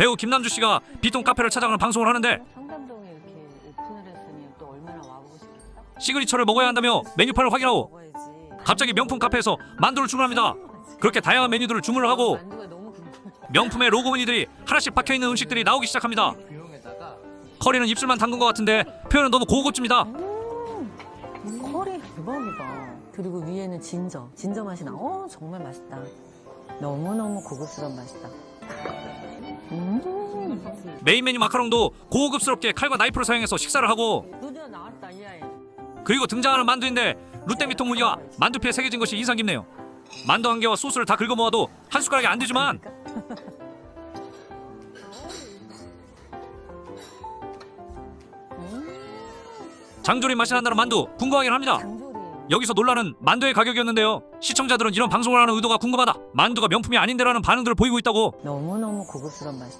배우 김남주 씨가 비통 카페를 찾아가는 방송을 하는데 상담동에 이렇게 오픈을 했으니 또 얼마나 와보고 싶겠어? 시그니처를 먹어야 한다며 메뉴판을 확인하고 먹어야지. 갑자기 명품 카페에서 만두를 주문합니다. 그렇게 다양한 메뉴들을 주문을 하고 만두가 너무 궁금해. 명품의 로고 무늬들이 하나씩 박혀 있는 음식들이 나오기 시작합니다. 커리는 입술만 담근 것 같은데 표현은 너무 고급집니다. 커리 대박이다. 그리고 위에는 진저, 진저 맛이 나. 어 정말 맛있다. 너무 너무 고급스러운 맛이다. 음. 메인 메뉴 마카롱도 고급스럽게 칼과 나이프를 사용해서 식사를 하고. 그리고 등장하는 만두인데 루테미통 무늬와 만두피에 새겨진 것이 인상 깊네요. 만두 한 개와 소스를 다 긁어 모아도 한 숟가락이 안 되지만 장조림 맛이 난다는 만두 궁금하긴 합니다. 여기서 논란은 만두의 가격이었는데요. 시청자들은 이런 방송을 하는 의도가 궁금하다. 만두가 명품이 아닌데라는 반응들을 보이고 있다고 너무 너무 고급스러운 맛이다.